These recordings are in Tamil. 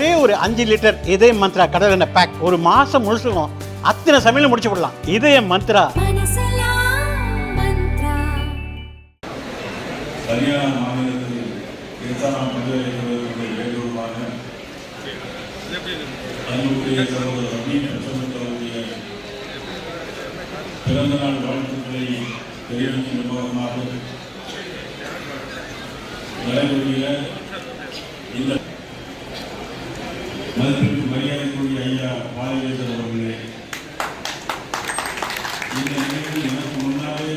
ஒரே ஒரு அஞ்சு லிட்டர் இதய மந்த்ரா கடல் எண்ணெய் பேக் ஒரு மாசம் முழுசுக்கும் அத்தனை சமையலும் முடிச்சு விடலாம். இதய மந்த்ரா. பிறந்த நாள் வாழ்த்துக்களை தெரிவிக்கும் விதமாக நடைபெறுகிற இந்த மதிப்பிற்கு மரியாதைக்குரிய ஐயா பாலவேந்தர் அவர்களே இந்த நிகழ்வில் எனக்கு முன்னாலே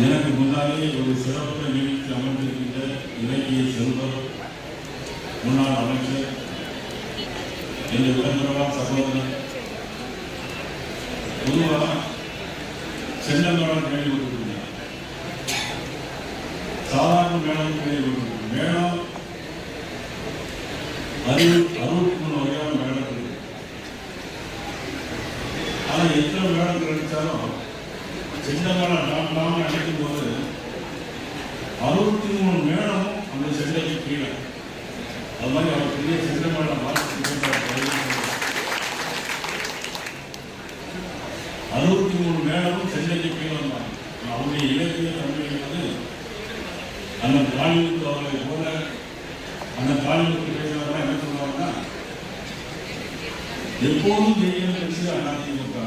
எனக்கு முன்னாலே ஒரு சிறப்பு நிகழ்ச்சி அமர்ந்திருக்கின்ற இலக்கிய செல்வர் முன்னாள் அமைச்சர் என்ற விளம்பரவா சகோதரர் பொதுவாக சென்னங்கடன் கேள்விப்பட்டிருக்கிறார் சாதாரண மேடம் கேள்விப்பட்டிருக்கிறோம் மேடம் அறிவு அறுபத்தி மூணு வகையான மேடம் இருக்கு ஆனால் எத்தனை மேடம் கிடைச்சாலும் செண்டகால நாம் நாம் நினைக்கும் போது அறுபத்தி மூணு மேடம் அந்த செண்டைக்கு கீழே. அது மாதிரி அவர் பெரிய செண்ட மேளம் அறுபத்தி மூணு மேளமும் செண்டைக்கு கீழே வந்தாங்க அவருடைய இலக்கிய தமிழ் அந்த காலிவுக்கு அவர்களை போல அந்த காலிவுக்கு பேசுறவங்க என்ன சொல்லுவாங்கன்னா எப்போதும் ஜெயிக்கிற கட்சி அதிமுக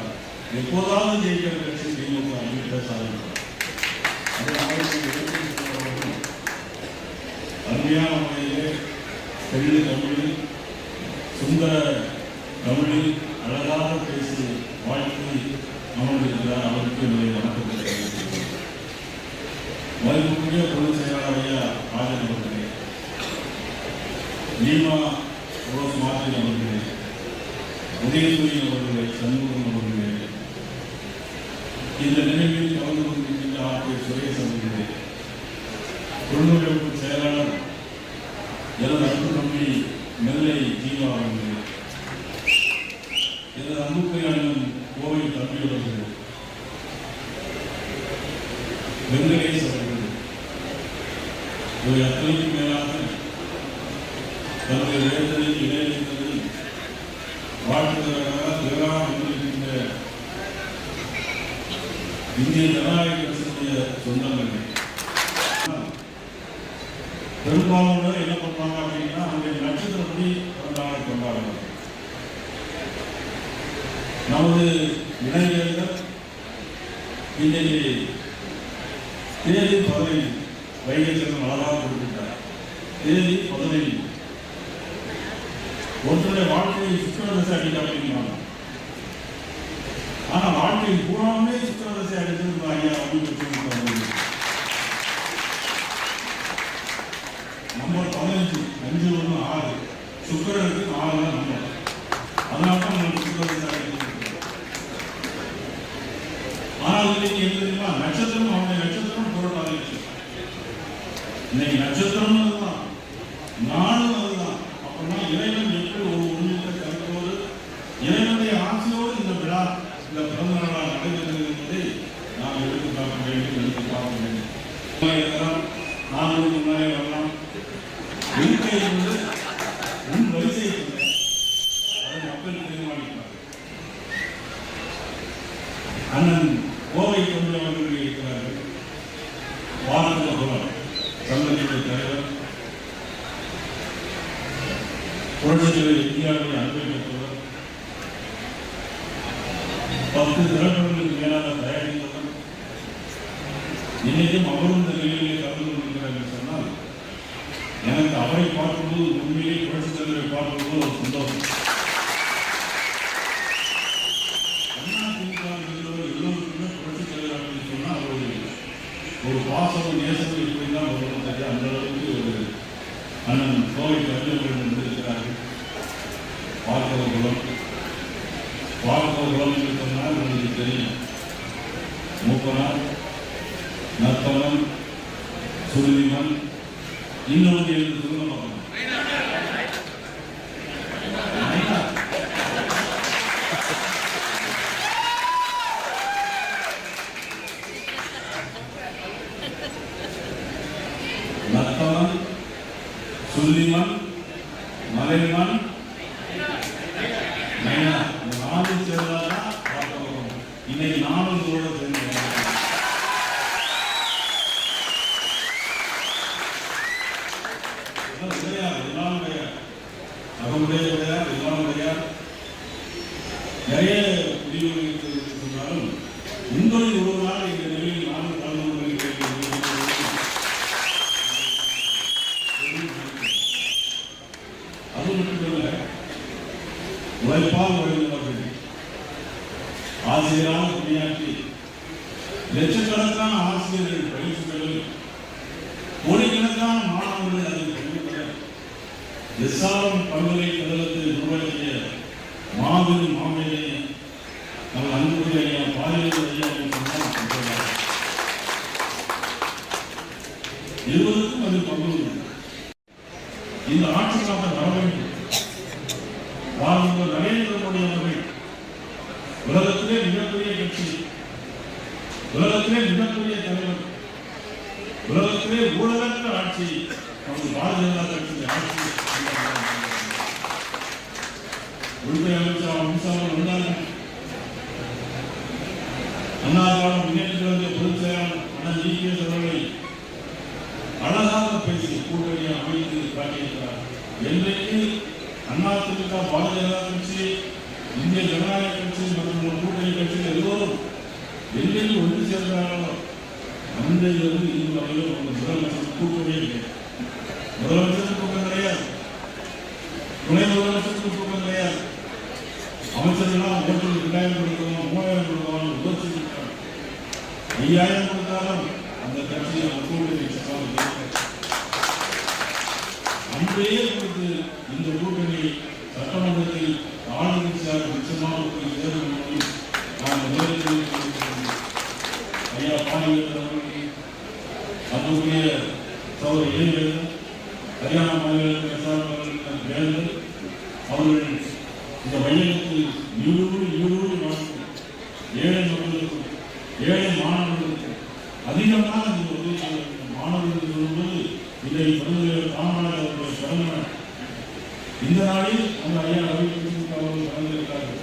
எப்போதாவது ஜெயிக்கிற கட்சி திமுக அப்படின்னு பேச அருமையான முறையிலே தெளிவு தமிழில் சுந்தர தமிழில் அழகாக பேசி வாழ்க்கை அமர்ந்திருக்கிறார் அவருக்கு என்னுடைய வணக்கத்தை வாய்ப்புக்குரிய பொதுச் செயலாளர் ஐயா ராஜன் அவர்களே நீமா ரோஸ் மார்டின் அவர்களே உதயசூரியன் அவர்களே சண்முகம் அவர்களே இந்த நிகழ்வில் கலந்து கொண்டிருக்கின்ற ஆசிரியர் சுரேஷ் அவர்களே தொழில்நுட்ப செயலாளர் எனது அன்பு தம்பி நெல்லை ஜீவா அவர்களே எனது அன்புக்குரிய கோவை தம்பி அவர்களே வெங்கடேஷ் அவர்களே இவை அத்தனைக்கும் மேலாக வாழ்த்துவதற்காக வந்திருக்கின்ற இந்திய ஜனநாயக கட்சியுடைய சொந்தங்கள் என்ன பண்றாங்க அப்படின்னா அவங்களுடைய நட்சத்திரப்படி பிறந்தநாளை கொண்டாடுறாங்க நமது இளைஞர்கள் இன்றைக்கு தேதி பதினைந்து வைகை செல்வம் அழகாக கொடுக்கின்றார் தேதி பதினைந்து ஒருத்தருடைய வாழ்க்கையை சுற்றுலதசை அடிக்காமல் ஆனா வாழ்க்கை பூராமே சுற்றுலதசை அடிச்சிருந்த ஐயா அப்படின்னு நம்பர் பதினஞ்சு அஞ்சு ஒன்று ஆறு சுக்கரனுக்கு நாலு தான் நம்பர் அதனால தான் நம்ம சுற்றுலதசை அடிச்சிருக்கோம் ஆனால் இன்னைக்கு என்ன தெரியுமா நட்சத்திரம் அவனுடைய நட்சத்திரம் புரட்டாதி நட்சத்திரம் இன்னைக்கு நட்சத்திரம் அதுதான் நாளும் அதுதான் அப்படின்னா இறைவன் எப்படி ஒரு உண்மையை கருத்தோடு இறைவனுடைய ஆசையோடு இந்த விழா இந்த பிறந்த நாளாக நடைபெறுகிறது என்பதை நாம் எடுத்து பார்க்க வேண்டும் எடுத்து பார்க்க வேண்டும் சும்மா முன்னாலே வரலாம் இருக்கை என்பது உன் வரிசை அதை மக்கள் தீர்மானிப்பார் அண்ணன் கோவை தமிழ் அவர்கள் இருக்கிறார்கள் பாரத பகவான் சங்கத்தினுடைய தலைவர் புரட்சித்தலைவர் இந்தியாவுடைய அன்பை பத்து திரைப்படங்களுக்கு மேலாக தயாரித்தவர் இன்னைக்கும் அவரும் இந்த நிலையிலே கலந்து சொன்னால் எனக்கு அவரை பார்க்கும்போது உண்மையிலே புரட்சித் தலைவரை பார்க்கும்போது ஒரு சந்தோஷம் தலைவர் ஒரு ஒரு பாசம் இப்படி தான் வரும் அந்த அளவுக்கு ஒரு அண்ணன் கோவை கவிஞர்கள் இருந்திருக்கிறார்கள் பார்க்கவ குலம் பார்க்கவ சொன்னால் உங்களுக்கு தெரியும். மூப்பனார் நத்தமன் சுருதிமன் இன்னொன்று என்று சொல்ல மாட்டோம் சுல்லிமன் இந்த நானும் சேர்ந்தாதான் பார்க்க வரும் இன்னைக்கு நானும் இதோட சேர்ந்து இதெல்லாம் கிடையாது எல்லாம் கிடையாது அகமுடைய கிடையாது எல்லாம் கிடையாது நிறைய முடிவுகளும் சொன்னாலும் ஒரு நாள் இந்த நிலையில் நானும் கலந்து கொள்கிறேன் அது இல்லை உழைப்பால் உழைந்தவர்கள் ஆசிரியராக பணியாற்றி லட்சக்கணக்கான ஆசிரியர்கள் பயிற்சி எஸ்ஆர்எம் பல்கலைக்கழகத்தில் உருவாக்கிய மாபெரும் மாமேதை நம்ம அன்புடைய ஐயா பாலியல் ஐயா இருபதுக்கும் அது பங்கு இந்த ஆட்சி ஆட்சிக்காக வர வேண்டும். வாழ்ந்த நரேந்திர மோடி அவர்கள் உலகத்திலே மிகப்பெரிய கட்சி உலகத்திலே மிகப்பெரிய தலைவர் உலகத்திலே ஊழலற்ற ஆட்சி நமது பாரதிய ஜனதா கட்சி ஆட்சி உள்துறை அமைச்சர் அமித்ஷாவும் வந்தார்கள் அண்ணா திராவிட முன்னேற்ற கழக பொதுச் செயலாளர் அண்ணன் ஜி கே அவர்களை அழகாக பேசி கூட்டணியை அமைத்து காட்டியிருக்கிறார். என்றைக்கு அதிமுக பாரதிய ஜனதா கட்சி இந்திய ஜனநாயக கட்சி மற்றும் ஒரு கூட்டணி கட்சிகள் எல்லோரும் என்றைக்கு ஒன்று சேர்ந்தார்களோ அன்றையிலிருந்து இன்று வரையிலும் அந்த முதலமைச்சர் கூட்டமே இல்லை. முதலமைச்சர் கூட்டம் கிடையாது துணை முதலமைச்சருக்கு கூட்டம் கிடையாது அமைச்சர்கள்லாம் ஓட்டுக்கு ரெண்டாயிரம் கொடுக்கணும் மூவாயிரம் கொடுக்கணும் யோசிச்சிருக்காங்க ஐயாயிரம் கொடுத்தாலும் அந்த கட்சியை கூட்டணி அன்றையே கொடுத்து இந்த கூட்டணி சட்டமன்றத்தில் ஆளுநர் சார் நிச்சயமாக போய் சேரும் என்பதை நான் நேரத்தில் ஐயா பாண்டியன் அவர்கள் அன்புக்குரிய சௌர இளைஞர்கள் ஹரியானா மாநிலத்தில் சார்ந்தவர்கள் வேந்தர் அவர்கள் இந்த மையத்தில் ஈடூறு ஈடூறு வாழ்க்கை ஏழை மக்களுக்கும் ஏழை மாணவர்களுக்கு அதிகமாக நீங்கள் உதவி செய்ய வேண்டும். மாணவர்கள் சொல்லும்போது இதை பெருந்தலைவர் காமராஜர் அவருடைய பிறந்த நாள் இந்த நாளில் அந்த ஐயா ரவி கிருஷ்ணன் அவர்கள் பிறந்திருக்கிறார்கள்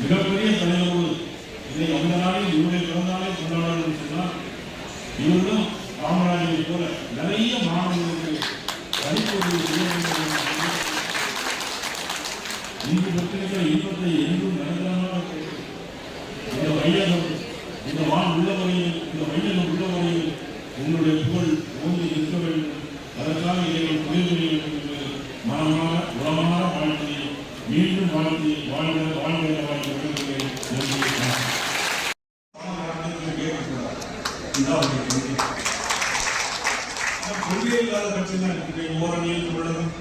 மிகப்பெரிய தலைவர்கள். இதை அந்த நாளில் இவருடைய பிறந்த நாளை கொண்டாடணும் சொன்னால் இவர்களும் காமராஜரை போல நிறைய மாணவர்களுக்கு படிப்பது இன்று பெற்றிருக்கிற இன்பத்தை என்றும் நிரந்தரமாக கொடுக்கும். இந்த வையகம் இந்த வான் உள்ள வரையில் இந்த வையகம் உள்ள வரையில் உங்களுடைய புகழ் ஓங்கி நிற்க வேண்டும் அதற்காக இதை துணை புரிய வேண்டும் என்று மனமான உளமான வாழ்க்கையை மீண்டும் வாழ்த்தி வாழ்க வாழ்க கொள்கை இல்லாத கட்சி தான் இருக்கு ஓரணியில் தமிழகம்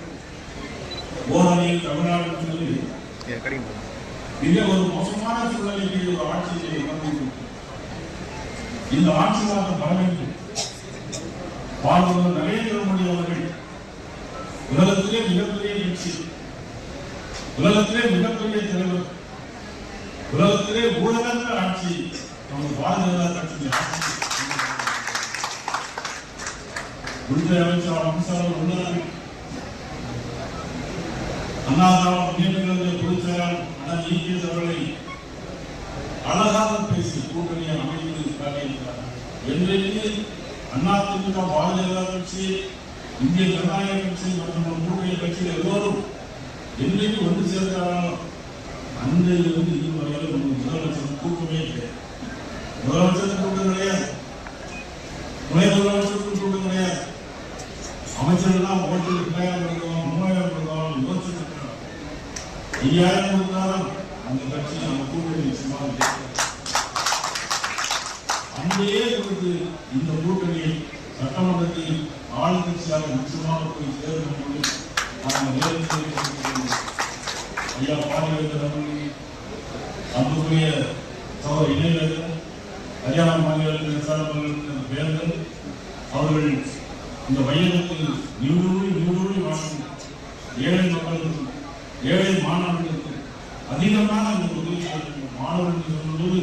ஓரணியில் தமிழ்நாடு சொல்லி மிக ஒரு மோசமான சூழ்நிலைக்கு ஒரு ஆட்சியை இந்த ஆட்சியாக வர வேண்டும் நரேந்திர மோடி அவர்கள் உலகத்திலே மிகப்பெரிய கட்சி உலகத்திலே மிகப்பெரிய தலைவர் உலகத்திலே ஊழலற்ற ஆட்சி. நமது பாரதிய ஆட்சி. உள்துறை அமைச்சர் அம்சாரம் உள்ளார்கள் அண்ணாதாரம் நியமிக்கிறது முன்னேற்ற கழக பொதுச் செயலாளர் அண்ணன் இபிஎஸ் அவர்களை அழகாக பேசி கூட்டணியை அமைத்து காட்டியிருக்கிறார் என்றைக்கு அதிமுக பாரதிய ஜனதா கட்சி இந்திய ஜனநாயக கட்சி மற்றும் நம் கூட்டணி கட்சிகள் எல்லோரும் என்னைக்கு ஒன்று சேர்ந்தாலும் அன்றையிலிருந்து இன்று வரையிலும் நமது முதலமைச்சர் கூட்டமே கிடையாது. முதலமைச்சர் கூட்டம் கிடையாது. துணை முதலமைச்சருக்கும் கூட்டம் கிடையாது. அமைச்சர்கள்லாம் ஓட்டு ரெண்டாயிரம் கொடுக்கலாம் மூவாயிரம் கொடுக்கலாம் யோசிச்சு இருக்கிறார் ஐயாயிரம் கொடுத்தாலும் அந்த கட்சி நம்ம கூட்டணி நிச்சயமாக அங்கேயே இருந்து இந்த கூட்டணி சட்டமன்றத்தில் ஆளுங்கட்சியாக நிச்சயமாக போய் சேரும் என்பது நாங்கள் நேரத்தில் ஐயா பாண்டியவேந்தர் அன்புக்குரிய சகோதர இளைஞர்கள் ஹரியானா மாநிலத்தின் சார்ந்தவர்கள் வேந்தர் அவர்கள் இந்த மையத்தில் நியூடூழி நியூடூழி வாழும் ஏழை மக்களுக்கும் ஏழை மாணவர்களுக்கும் அதிகமான இந்த உதவி மாணவர்கள் சொல்லும்போது